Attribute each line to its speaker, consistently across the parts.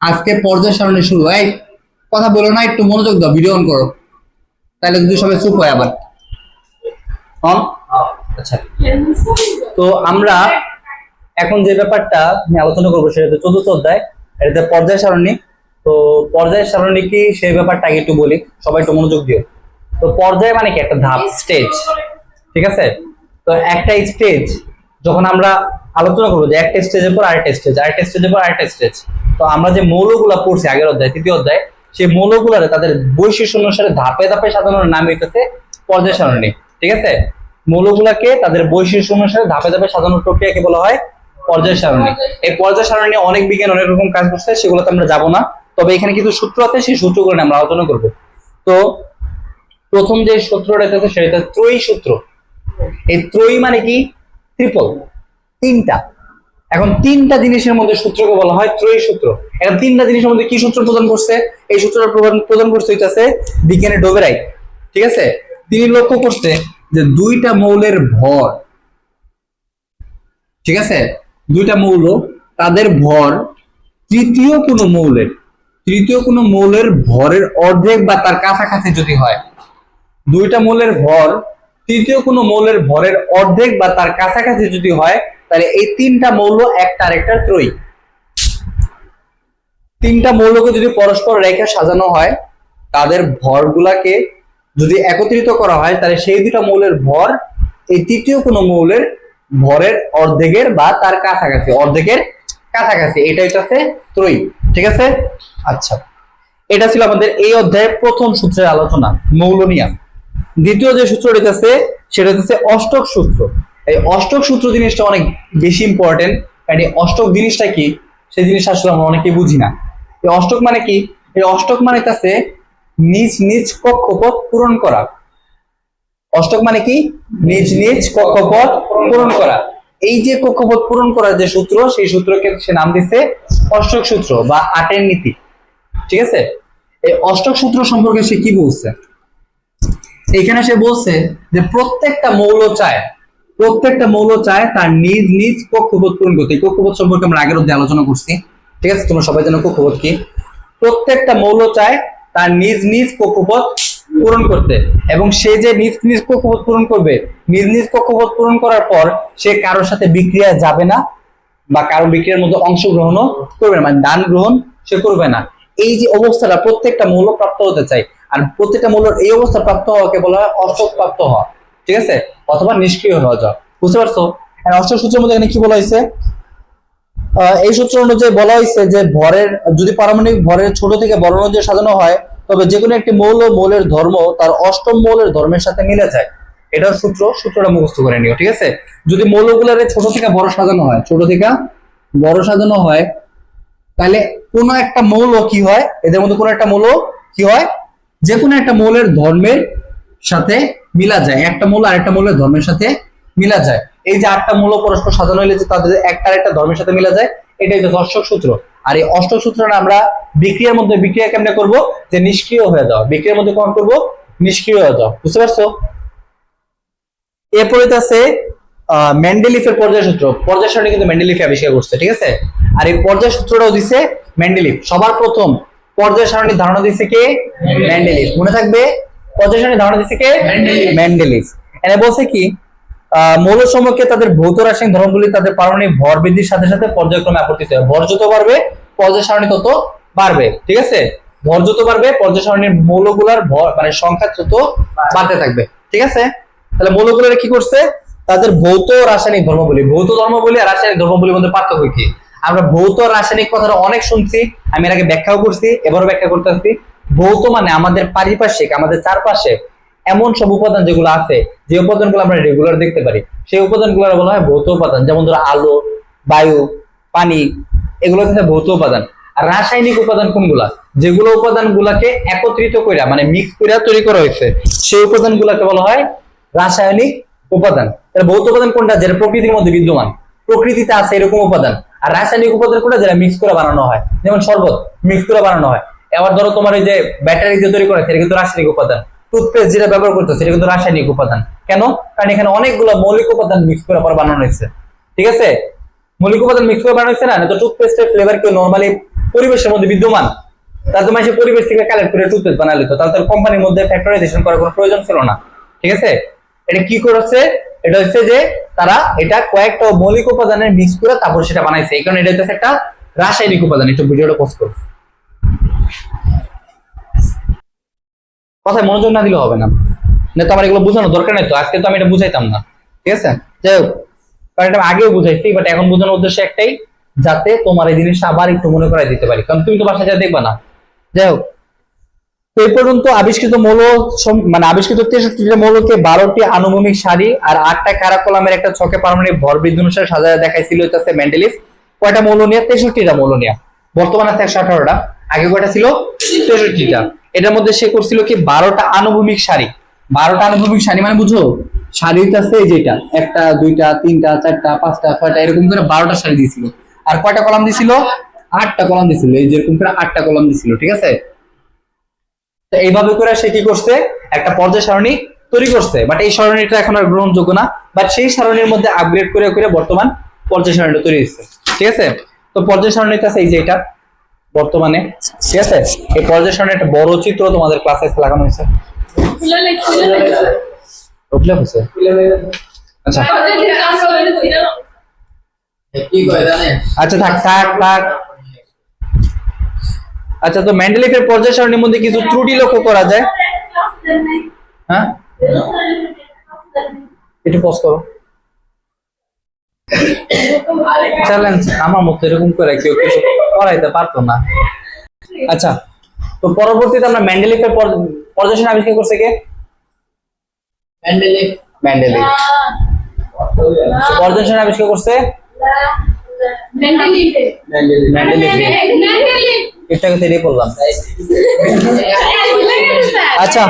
Speaker 1: আজকে পর্যায় সারণী শুরু। এই, কথা বলো না, একটু মনোযোগ দাও ভিডিও অন করো। তাহলে যদি সবাই চুপ হয় আবার।
Speaker 2: আচ্ছা। তো আমরা এখন যে ব্যাপারটা আলোচনা করব সেটা চতুর্থ অধ্যায় এটাতে পর্যায় সারণী। তো পর্যায় সারণী কি, সেই ব্যাপারটা আগে একটু বলি, সবাই একটু মনোযোগ দিও। তো পর্যায় মানে কি? একটা ধাপ স্টেজ ঠিক আছে? তো একটা স্টেজ যখন আমরা আলোচনা করব যে একটা স্টেজের পর আরেকটা স্টেজ আরেকটা স্টেজের পর আরেকটা স্টেজ তো আমরা যে মৌলগুলা পড়ছি আগের অধ্যায়, তৃতীয় অধ্যায়, সেই মৌলগুলারে তাদের বৈশিষ্ট্য অনুসারে ধাপে ধাপে সাজানোর নাম হইতেছে পর্যায় সারণী ঠিক আছে? মৌলগুলাকে তাদের বৈশিষ্ট্য অনুসারে ধাপে ধাপে সাজানোর প্রক্রিয়াকে বলা হয় পর্যায় সারণী এই পর্যায় সারণী অনেক বিজ্ঞান অনেক রকম কাজ করছে, সেগুলোতে আমরা যাব না। তবে এখানে কিছু সূত্র আছে, সেই সূত্রগুলো আমরা আলোচনা করব। তো প্রথম যে সূত্রটা সেটা ত্রয়ী সূত্র। এই ত্রয়ী মানে কি? ট্রিপল তিনটা। এখন তিনটা জিনিসের মধ্যে সূত্রকে বলা হয় ত্রয়ী সূত্র এখন তিনটা জিনিসের মধ্যে কি সূত্র প্রদান করছে? এই সূত্রটা প্রদান প্রদান করছে হইতাছে বিজ্ঞানের ডোবেরাই। ঠিক আছে? তিনি লক্ষ্য করছে যে দুইটা মৌলের ভর, ঠিক আছে? দুইটা মৌল, তাদের ভর তৃতীয় কোনো মৌলের, তৃতীয় কোনো মৌলের ভরের অর্ধেক বা তার কাছাকাছি যদি হয়, দুইটা মৌলের ভর তৃতীয় কোনো মৌলের ভরের অর্ধেক বা তার কাছাকাছি যদি হয় তাহলে এই তিনটা মৌল একটা আরেকটার ত্রয়ী। তিনটা মৌলকে যদি পরস্পর রেখা সাজানো হয়, তাদের ভরগুলাকে যদি একত্রিত করা হয়, তাহলে সেই দুটা মৌলের ভর এই তৃতীয় কোনো মৌলের ভরের অর্ধেকের বা তার কাছাকাছি, অর্ধেকের কাছাকাছি। এটা হচ্ছে ত্রয়ী, ঠিক আছে? আচ্ছা। এটা ছিল আমাদের এই অধ্যায়ে প্রথম সূত্রের আলোচনা মৌল নিয়ে দ্বিতীয় যে সূত্রটি আছে সেটা হচ্ছে অষ্টক সূত্র। এই অষ্টক সূত্র জিনিসটা অনেক বেশি ইম্পর্টেন্ট কারণ এই অষ্টক জিনিসটা কি? সেই জিনিসটা আসলে আমরা অনেকেই বুঝি না। এই অষ্টক মানে কি? এই অষ্টক মানে কাছে নিজ নিজ কক্ষপথ পূরণ করা। অষ্টক মানে কি? নিজ নিজ কক্ষপথ পূরণ করা। এই যে কক্ষপথ পূরণ করার যে সূত্র, সেই সূত্রকে সে নাম দিচ্ছে অষ্টক সূত্র বা আটের নীতি। ঠিক আছে? এই অষ্টক সূত্র সম্পর্কে সে কি বলছে? এখানে সে বলছে যে প্রত্যেকটা মৌল চায়। প্রত্যেকটা মৌল চায় তার নিজ নিজ কক্ষপথ পূরণ করতে। কক্ষপথ সম্পর্কে আমরা আগের অধ্যায়ে আলোচনা করছি। ঠিক আছে? তোমরা সবাই জানো কক্ষপথ কি? প্রত্যেকটা মৌল চায় তার নিজ নিজ কক্ষপথ পূরণ করতে। এবং সে যে নিজ নিজ কক্ষপথ পূরণ করবে, নিজ নিজ কক্ষপথ পূরণ করার পর সে কারোর সাথে বিক্রিয়া যাবে না বা কারও বিক্রিয়ার মধ্যে অংশগ্রহণও করবে না মানে দান গ্রহণ সে করবে না। এই যে অবস্থাটা প্রত্যেকটা মৌল প্রাপ্ত হতে চাই আর প্রত্যেকটা মৌলের এই অবস্থা প্রাপ্ত হওয়াকে বলা হয় অষ্টক প্রাপ্ত হওয়া। ঠিক আছে? অথবা নিষ্ক্রিয় হওয়া যাওয়া বুঝতে পারছ? আর অষ্টক সূত্রের মধ্যে এখানে কি বলা হয়েছে? এই সূত্র অনুযায়ী বলা হয়েছে যে ভরের, যদি পারমাণবিক ভরের ছোট থেকে বড় অনুযায়ী সাজানো হয়, তবে যে কোনো একটি মৌল মৌলের ধর্ম তার অষ্টম মৌলের ধর্মের সাথে মিলে যায়। এটার সূত্র, সূত্রটা মুখস্থ করে নিও, ঠিক আছে? যদি মৌলগুলোর ছোট থেকে বড় সাজানো হয়, ছোট থেকে বড় সাজানো হয়, তাহলে কোন একটা মৌল কি হয়? এদের মধ্যে কোন একটা মৌল কি হয়? যে কোনো একটা মৌলের ধর্মের সাথে মিলা যায়। একটা মূল আর একটা মৌলের ধর্মের সাথে মিলা যায়। এই যে আটটা মৌল পরস্পর সাজানো হইলে যে তাদের একটা আরেকটা ধর্মের সাথে মিলা যায় এটাই হচ্ছে অষ্টক সূত্র। আর এই অষ্টক সূত্রটা আমরা বিক্রিয়ার মধ্যে বিক্রিয়া কেমনে করব? যে নিষ্ক্রিয় হয়ে যাওয়া। বিক্রিয়ার মধ্যে কখন করব? নিষ্ক্রিয় হয়ে যাওয়া। বুঝতে পারছ? এরপরে আছে আহ, মেন্ডেলিফের পর্যায় সূত্র। পর্যায় সারণী কিন্তু মেন্ডেলিফ আবিষ্কার করছে ঠিক আছে? আর এই পর্যায় সূত্রটাও দিছে মেন্ডেলিফ সবার প্রথম পর্যায় সারণীর ধারণা দিছে কে? মেন্ডেলিফ মনে থাকবে সারণীর ধারণা দিছে কে? মেন্ডেলিফ এনে বলছে কি আহ, মৌল সমূহকে তাদের ভৌত রাসায়নিক ধর্মগুলি তাদের পারমাণবিক ভর বৃদ্ধির সাথে সাথে পর্যায়ক্রমে আপত্তিত। হয় ভর যত বাড়বে পর্যায় সারণী তত বাড়বে ঠিক আছে? ভর যত বাড়বে পর্যায় সারণীর মৌলগুলার ভর মানে সংখ্যা তত বাড়তে থাকবে ঠিক আছে? তাহলে মৌলগুলোর কি করছে? তাদের ভৌত রাসায়নিক ধর্মগুলি ভৌত ধর্মগুলি আর রাসায়নিক ধর্মগুলির মধ্যে পার্থক্য কি? আমরা ভৌত রাসায়নিক কথাটা অনেক শুনছি আমি এর আগে ব্যাখ্যাও করছি এবারও ব্যাখ্যা করতেছি। ভৌত মানে আমাদের পারিপার্শ্বিক, আমাদের চারপাশে এমন সব উপাদান যেগুলো আছে, যে উপাদানগুলো আমরা রেগুলার দেখতে পারি, সেই উপাদানগুলো বলা হয় ভৌত উপাদান। যেমন ধরো আলো, বায়ু, পানি, এগুলো হচ্ছে ভৌত উপাদান। আর রাসায়নিক উপাদান কোনগুলা? যেগুলো উপাদান গুলাকে একত্রিত কইরা মানে মিক্স কইরা তৈরি করা হয়েছে, সেই উপাদান গুলাকে বলা হয় রাসায়নিক উপাদান। তাহলে ভৌত উপাদান কোনটা? যেটা প্রকৃতির মধ্যে বিদ্যমান। প্রকৃতিতে আছে এরকম উপাদান। আর রাসায়নিক উপাদান কোনটা? যেটা মিক্স করে বানানো হয়। যেমন শরবত মিক্স করে বানানো হয়। এবার ধরো তোমার এই যে ব্যাটারি যে তৈরি করে সেটা কিন্তু রাসায়নিক উপাদান। টুথপেস্ট যেটা ব্যবহার করতো সেটা কিন্তু রাসায়নিক উপাদান। কেন? কারণ এখানে অনেকগুলো মৌলিক উপাদান মিক্স করে পর বানানো হয়েছে। ঠিক আছে? মৌলিক উপাদান মিক্স করে বানাইছে না? তো টুথপেস্টের ফ্লেভার কি নরমালি পরিবেশের মধ্যে বিদ্যমান। তার তোমার সে পরিবেশ থেকে কালেক্ট করে টুথপেস্ট বানালে তো, তাহলে কোম্পানির মধ্যে ফ্যাক্টরাইজেশন করার কোনো প্রয়োজন ছিল না। ঠিক আছে? এটা কি করেছে? এটা হচ্ছে যে তারা এটা কয়েকটা মৌলিক উপাদানের মিক্স করে তারপর সেটা বানাইছে। এই কারণে এটা হচ্ছে একটা রাসায়নিক উপাদান। একটু ভিডিওটা পোস্ট করো। কথায় মনোযোগ না দিলে হবে না। না তো আমার এগুলো বোঝানো দরকার নেই তো, আজকে তো আমি এটা বুঝাইতাম না। ঠিক আছে? যাই হোক, কারণ এটা আগেও বুঝাইছি বাট এখন বোঝানোর উদ্দেশ্য একটাই, যাতে তোমার এই জিনিসটা আবার একটু মনে করাই দিতে পারি। কারণ তুমি তো বাসায় যা দেখবা না। যাই হোক এই পর্যন্ত আবিষ্কৃত মৌল মানে আবিষ্কৃত তেষট্টিটা মৌলকে বারোটি আনুভূমিক সারি আর আটটা কারাকলামের একটা ছকে পারমাণবিক ভর বৃদ্ধি অনুসারে সাজায় দেখাইছিল হইতাছে মেন্ডেলিস কয়টা মৌল নিয়ে? তেষট্টিটা মৌল নিয়ে। বর্তমানে আছে একশো আঠারোটা। আগে কয়টা ছিল? তেষট্টিটা। এটার মধ্যে সে করছিল কি? বারোটা আনুভূমিক সারি। বারোটা আনুভূমিক সারি মানে বুঝো? আছে এই যেটা, একটা, দুইটা, তিনটা, চারটা, পাঁচটা, ছয়টা, এরকম করে বারোটা সারি দিয়েছিল। আর কয়টা কলাম দিছিল? আটটা কলাম দিছিল। এই যেরকম করে আটটা কলাম দিছিল, ঠিক আছে? তো এইভাবে করে সে কি করছে? একটা পর্যায় সারণী তৈরি করছে। বাট এই সারণীটা এখন আর গ্রহণযোগ্য না। বাট সেই সারণীর মধ্যে আপগ্রেড করে করে বর্তমান পর্যায় সারণীটা তৈরি হচ্ছে ঠিক আছে? তো পর্যায় সারণীটা আছে এই যে এটা বর্তমানে। ঠিক আছে? এই পর্যায় একটা বড় চিত্র তোমাদের ক্লাসে লাগানো হয়েছে। আচ্ছা। আচ্ছা থাক আচ্ছা তো মধ্যে কিছু ত্রুটি লক্ষ্য করা যায়? হ্যাঁ? একটু পজ করো। চ্যালেঞ্জ আমার মতো এরকম করে কেউ কিছু করাইতে পারতো না। আচ্ছা তো পরবর্তীতে আমরা ম্যান্ডেলিফের পর্যায় আবিষ্কার করছে কে?
Speaker 1: ম্যান্ডেলিফ
Speaker 2: ম্যান্ডেলিফ পর্যায় আবিষ্কার করছে? এটা কথা এটাই বললাম আচ্ছা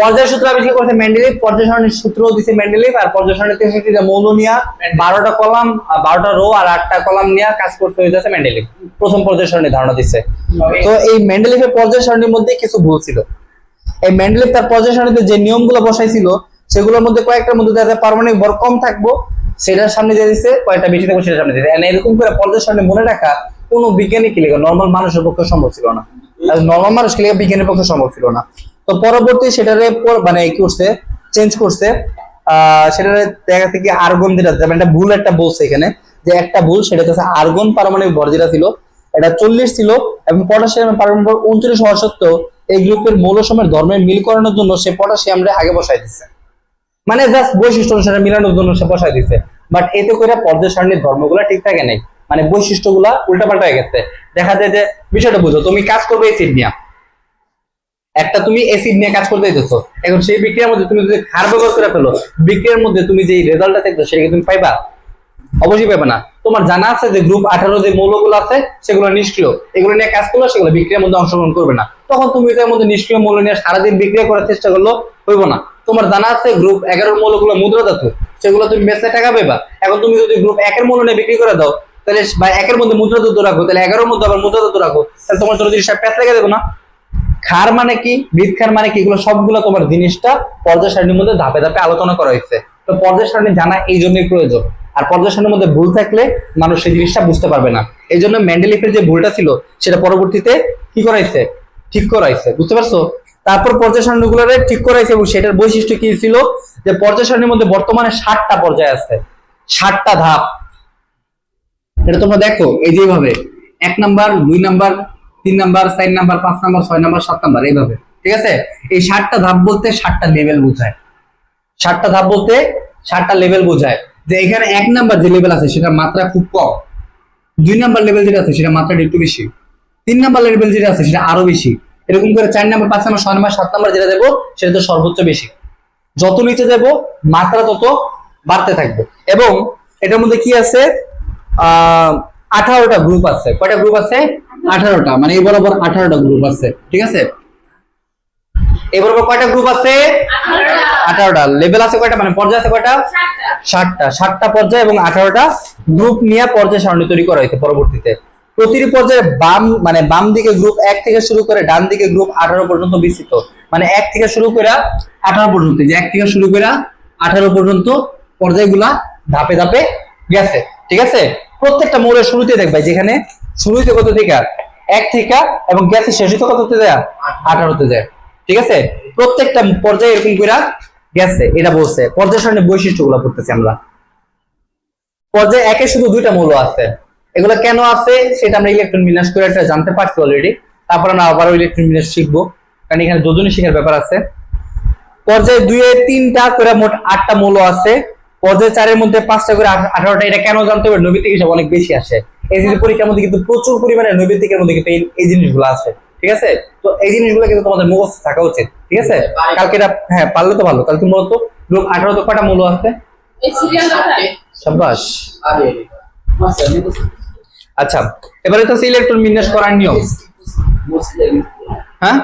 Speaker 2: পর্যায় সূত্র আবিষ্কার করছে মেন্ডেলিভ পর্যায় সারণীর সূত্র দিছে মেন্ডেলিভ আর পর্যায় সারণীর বারোটা কলাম বারোটা রো আর আটটা কলাম নিয়ে কাজ করতে মেন্ডেলিভ প্রথম পর্যায় সারণী ধারণা দিচ্ছে তো এই মেন্ডেলিভের পর্যায় সারণীর মধ্যে কিছু ভুল ছিল। এই মেন্ডেলিভ তার পর্যায় সারণীতে যে নিয়মগুলো বসাইছিল, সেগুলোর মধ্যে কয়েকটার মধ্যে যাতে পারমাণবিক ভর কম থাকব, সেটার সামনে দিয়ে দিচ্ছে কয়েকটা বেশি থাকব, সেটার সামনে দিয়ে। এরকম করে পর্যায় সারণী মনে রাখা কোনো বিজ্ঞানী কি লেখা? নর্মাল মানুষের পক্ষে সম্ভব ছিল না। নর্মাল মানুষকে লেখা? বিজ্ঞানের পক্ষে সম্ভব ছিল না। তো পরবর্তী সেটারে মানে কি করছে? চেঞ্জ করছে। সেটারে দেখা থেকে আর্গন যেটা মানে একটা ভুল একটা বলছে এখানে। যে একটা ভুল, সেটা হচ্ছে আর্গন পারমাণবিক ভর যেটা ছিল, এটা চল্লিশ ছিল এবং পটাশিয়ামের পারমাণবিক ভর উনত্রিশ হওয়া সত্ত্বেও এই গ্রুপের মৌলসমূহের ধর্মের মিল করানোর জন্য সে পটাশিয়ামরে আগে বসাই দিচ্ছে মানে জাস্ট বৈশিষ্ট্য অনুসারে মিলানোর জন্য সে বসাই দিছে। বাট এতে করে পর্যায় সারণীর ধর্মগুলো ঠিক থাকে নাই। মানে বৈশিষ্ট্যগুলা উল্টাপাল্টা হয়ে গেছে। দেখা যায় যে বিষয়টা বুঝো, তুমি কাজ করবে এসিড নিয়ে। একটা তুমি এসিড নিয়ে কাজ করতে দিতেছো এখন সেই বিক্রিয়ার মধ্যে তুমি যদি ক্ষার ব্যবহার করে ফেলো, বিক্রিয়ার মধ্যে তুমি যে রেজাল্টটা দেখছ সেটা তুমি পাইবা? অবশ্যই পাবে না। তোমার জানা আছে যে গ্রুপ আঠারো যে মৌলগুলো আছে, সেগুলো নিষ্ক্রিয়। এগুলো নিয়ে কাজ করল সেগুলো বিক্রিয়ার মধ্যে অংশগ্রহণ করবে না। তখন তুমি এটার মধ্যে নিষ্ক্রিয় মৌল নিয়ে সারাদিন বিক্রিয়া করার চেষ্টা করল হইব না। তোমার জানা আছে গ্রুপ এগারোর মৌলগুলো মুদ্রা ধাতু, সেগুলো তুমি বেচে টাকা পেবা এখন তুমি যদি গ্রুপ একের মৌল নিয়ে বিক্রি করে দাও তাহলে বা একের মধ্যে মুদ্রা ধাতু রাখো, তাহলে এগারোর মধ্যে আবার মুদ্রা ধাতু রাখো। তাহলে তোমার জন্য জিনিসটা প্যাচ লেগে দেবো না? খার মানে কি? বৃক্ষার মানে কি? এগুলো সবগুলো তোমার জিনিসটা পর্যায় সারণীর মধ্যে ধাপে ধাপে আলোচনা করা হয়েছে। তো পর্যায় সারণী জানা এই জন্যই প্রয়োজন। আর পর্যায় সারণীর মধ্যে ভুল থাকলে মানুষ সেই জিনিসটা বুঝতে পারবে না। এই জন্য ম্যান্ডেলিফের যে ভুলটা ছিল, সেটা পরবর্তীতে কি করাইছে ঠিক করাইছে বুঝতে পারছ? তারপর পর্যায় সারণীগুলো ঠিক করাইছে এবং সেটার বৈশিষ্ট্য কি ছিল? যে পর্যায় সারণীর মধ্যে বর্তমানে ষাটটা পর্যায় আছে। ষাটটা ধাপ। এটা তোমরা দেখো, এই যেভাবে এক নাম্বার, দুই নাম্বার, তিন নাম্বার, চার নাম্বার, পাঁচ নাম্বার, ছয় নাম্বার, সাত নাম্বার, এইভাবে। ঠিক আছে? এই ষাটটা ধাপ বলতে ষাটটা লেভেল বোঝায়। ষাটটা ধাপ বলতে ষাটটা লেভেল বোঝায়। যে এখানে এক নাম্বার যে লেভেল আছে, সেটার মাত্রা খুব কম। দুই নাম্বার লেভেল যেটা আছে সেটা মাত্রাটা একটু বেশি। তিন নাম্বার লেভেল যেটা আছে, সেটা আরও বেশি। এরকম করে চার নাম্বার, পাঁচ নাম্বার, ছয় নাম্বার, সাত নাম্বার যেটা দেবো, সেটা তো সর্বোচ্চ বেশি। যত নিচে যাব মাত্রা তত বাড়তে থাকবে। এবং এটার মধ্যে কি আছে? আঠারোটা গ্রুপ আছে। কয়টা গ্রুপ আছে? আঠারোটা মানে এই বরাবর আঠারোটা গ্রুপ আছে, ঠিক আছে? এই বরাবর কয়টা গ্রুপ আছে? আঠারোটা। লেভেল আছে কয়টা? মানে পর্যায় আছে কয়টা? ষাটটা। ষাটটা পর্যায় এবং আঠারোটা গ্রুপ নিয়ে পর্যায় সারণী তৈরি করা হয়েছে পরবর্তীতে। প্রতিটি পর্যায়ে বাম মানে বাম দিকে গ্রুপ এক থেকে শুরু করে ডান দিকে গ্রুপ আঠারো পর্যন্ত বিস্তৃত। মানে এক থেকে শুরু করে আঠারো পর্যন্ত যে এক থেকে শুরু করে আঠারো পর্যন্ত পর্যায়গুলা ধাপে ধাপে গেছে, ঠিক আছে? প্রত্যেকটা মৌলের শুরুতে দেখবে, যেখানে শুরুতে কত থেকে? এক থেকে, এবং গ্যাসের শেষিত কততে যায়? আঠারোতে যায়। ঠিক আছে? প্রত্যেকটা পর্যায়ে এরকম করে গেছে, এটা বলছে। পর্যায় সারণীর বৈশিষ্ট্যগুলো পড়তেছি আমরা। পর্যায়ে একে শুধু দুইটা মৌল আছে। এগুলো কেন আছে? সেটা আমরা ইলেকট্রন বিন্যাস করে একটা জানতে পারছি অলরেডি তারপর আমরা আবারও ইলেকট্রন বিন্যাস শিখব। কারণ এখানে যোজনী শিখার ব্যাপার আছে। পর্যায়ে দুইয়ে তিনটা করে মোট আটটা মৌল আছে। পর্যায়ে চারের মধ্যে পাঁচটা করে আঠারোটা এটা কেন জানতে হবে? নৈবিত্তিক হিসাব অনেক বেশি আসে। এই জিনিস পরীক্ষার মধ্যে কিন্তু প্রচুর পরিমাণে নৈবিত্তিকের মধ্যে কিন্তু এই- জিনিসগুলো আছে ঠিক আছে? তো এই জিনিসগুলো কিন্তু তোমাদের মুখস্থ থাকা উচিত ঠিক আছে? কালকে হ্যাঁ পারলে তো ভালো। কালকে মূলত গ্রুপ আঠারো তো কটা মৌল আছে? সাব্বাস আচ্ছা এবারে তো ইলেকট্রন বিন্যাস করার নিয়ম। হ্যাঁ?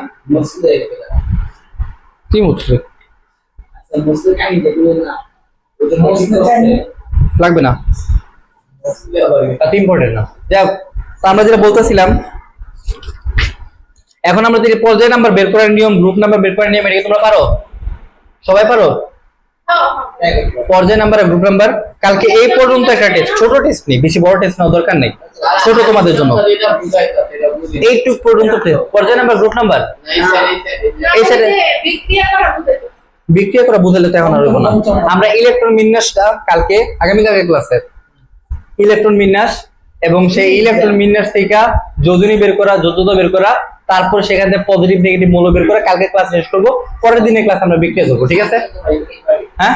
Speaker 2: কি মুছবে লাগবে না। ইম্পর্টেন্ট না। যাক তো আমরা যেটা বলতেছিলাম এখন আমরা যদি পর্যায় নাম্বার বের করার নিয়ম গ্রুপ নাম্বার বের করার নিয়ম এটা তোমরা পারো? সবাই পারো? পর্যায় নাম্বার গ্রুপ নাম্বার কালকে এই পর্যন্ত একটা টেস্ট ছোট টেস্ট নেই বেশি বড় টেস্ট নেওয়া দরকার নেই ছোট তোমাদের জন্য। এইটুক পর্যন্ত পর্যায় নাম্বার গ্রুপ নাম্বার এই সাইডে
Speaker 3: বিক্রিয়া করা।
Speaker 2: বুঝালে তো এখন আর হইবো না। আমরা ইলেকট্রন বিন্যাসটা কালকে আগামীকালকে ক্লাসে। ইলেকট্রন বিন্যাস এবং সেই ইলেকট্রন বিন্যাস থেকে যোজনী বের করা যোজতা বের করা তারপর সেখান থেকে পজিটিভ নেগেটিভ মৌল বের করে কালকে ক্লাস শেষ করব পরের দিনে ক্লাস আমরা বিক্রিয়া করব ঠিক আছে? হ্যাঁ?